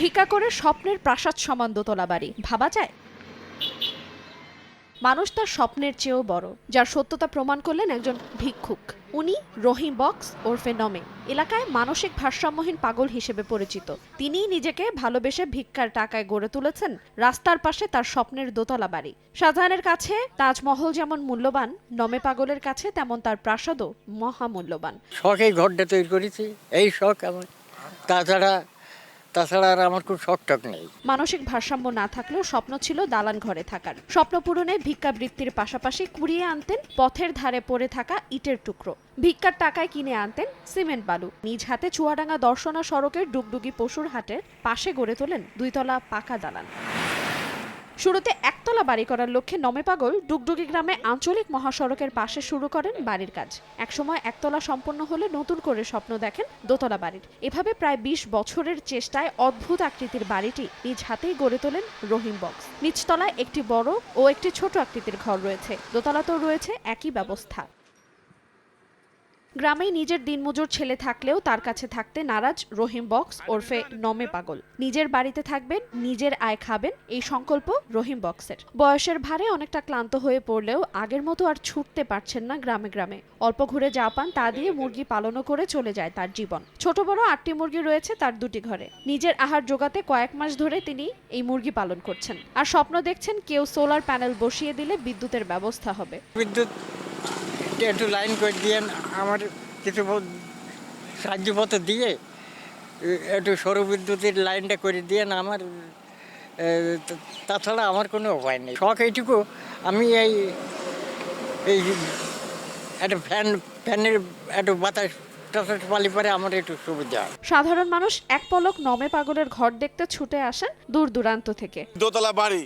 ভিক্ষা করে স্বপ্নের প্রাসাদ সমান দোতলা বাড়ি। ভাবা যায়? মানুষ তার স্বপ্নের চেয়েও বড়, যার সত্যতা প্রমাণ করলেন একজন ভিক্ষুক। উনি রহিম বক্স ওরফে নমে। এলাকায় মানসিক ভারসাম্যহীন পাগল হিসেবে পরিচিত। তিনিই নিজেকে ভালোবেসে ভিক্ষার টাকায় গড়ে তুলেছেন রাস্তার পাশে তার স্বপ্নের দোতলা বাড়ি। শাহজাহানের কাছে তাজমহল যেমন মূল্যবান, নমে পাগলের কাছে তেমন তার প্রাসাদও মহামূল্যবান। শখেই ঘরটা তৈরি করেছি, এই শখ আমার। তাছাড়া তাছাড়া আর আমার কোনো শখটক নেই। মানসিক ভারসাম্য না থাকলেও স্বপ্ন ছিল দালান ঘরে থাকার। স্বপ্ন পূরণে ভিক্ষাবৃত্তির পাশাপাশি কুড়িয়ে আনতেন পথের ধারে পড়ে থাকা ইটের টুকরো। ভিক্ষার টাকায় কিনে আনতেন সিমেন্ট বালু। নিজ হাতে চুয়াডাঙ্গা দর্শনা সড়কের ডুগডুগি পশুর হাটের পাশে গড়ে তোলেন দুইতলা পাকা দালান। শুরুতে একতলা বাড়ি করার লক্ষ্যে নমে পাগল ডুগডুগি গ্রামে আঞ্চলিক মহাসড়কের পাশে শুরু করেন বাড়ির কাজ। একসময় একতলা সম্পন্ন হলে নতুন করে স্বপ্ন দেখেন দোতলা বাড়ির। এভাবে প্রায় ২০ বছরের চেষ্টায় অদ্ভুত আকৃতির বাড়িটি নিজ হাতেই গড়ে তোলেন রহিম বক্স। নিচতলায় একটি বড় ও একটি ছোট আকৃতির ঘর রয়েছে। দোতলাতেও রয়েছে একই ব্যবস্থা। গ্রামে নিজের দিনমজুর ছেলে থাকলেও তার কাছে থাকতে নারাজ রহিম বক্স ওরফে নমে পাগল। নিজের বাড়িতে থাকবেন নিজের আয় খাবেন এই সংকল্প রহিম বক্সের। বয়সের ভারে অনেকটা ক্লান্ত হয়ে পড়লেও আগের মতো আর ছুটতে পারছেন না গ্রামে গ্রামে। অল্প ঘুরে যা পান তা দিয়ে মুরগি পালনও করে চলে যায় তার জীবন। ছোট বড় আটটি মুরগি রয়েছে তার দুটি ঘরে। নিজের আহার জোগাতে কয়েক মাস ধরে তিনি এই মুরগি পালন করছেন। আর স্বপ্ন দেখছেন কেউ সোলার প্যানেল বসিয়ে দিলে বিদ্যুতের ব্যবস্থা হবে। বিদ্যুৎ একটু লাইন করে দিয়ে আমার কিছু সাহায্যপত্র দিয়ে একটু সৌর বিদ্যুতের লাইনটা করে দিয়ে আমার তাছাড়া আমার কোনো উপায় নেই। শখ এইটুকু আমি এই এই একটা ফ্যান ফ্যানের একটু বাতাস টাতাস পালি পরে আমার একটু সুবিধা সাধারণ মানুষ এক পলক নমে পাগলের ঘর দেখতে ছুটে আসেন দূর দূরান্ত থেকে। দোতলা বাড়ি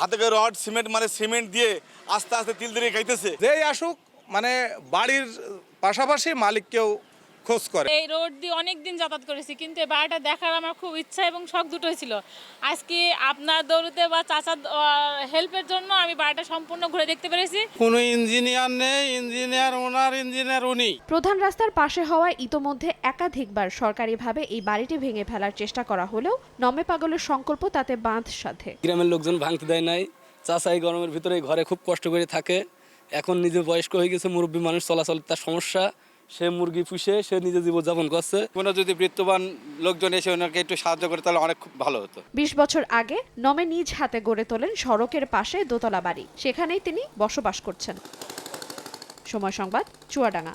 হাতে করে রড সিমেন্ট মানে সিমেন্ট দিয়ে আস্তে আস্তে তিল দিয়ে খাইতেছে। যেই আসুক মানে বাড়ির পাশাপাশি মালিককেও খোঁজ করে। এই রোড দিয়ে অনেক দিন যাতায়াত করেছি কিন্তু এই বাড়িটা দেখার আমার খুব ইচ্ছা এবং শখ দুটোই ছিল। আজকে আপনার দৌড়তে বা চাচার হেল্পের জন্য আমি বাড়িটা সম্পূর্ণ ঘুরে দেখতে পেরেছি। কোনো ইঞ্জিনিয়ার নেই ইঞ্জিনিয়ার ওনার ইঞ্জিনিয়ার উনি। প্রধান রাস্তার পাশে হওয়ায় ইতোমধ্যে একাধিকবার সরকারিভাবে এই বাড়িটি ভেঙে ফেলার চেষ্টা করা হলেও নমে পাগলের সংকল্প তাতে বাঁধ সাধে। গ্রামের লোকজন ভাঙতে দেয় নাই। চাষা এই গরমের ভিতরে ঘরে খুব কষ্ট করে থাকে। এখন নিজে বয়স্ক হয়ে গেছে মুরব্বী মানুষ চলাচল তার সমস্যা। সে মুরগি পুষে সে নিজে জীবনযাপন করছে। কোনো যদি বৃত্তবান লোকজন এসে ওনাকে একটু সাহায্য করে তাহলে অনেক খুব ভালো হতো। বিশ বছর আগে নমে নিজ হাতে গড়ে তোলেন সড়কের পাশে দোতলা বাড়ি। সেখানেই তিনি বসবাস করছেন। সময় সংবাদ চুয়াডাঙ্গা।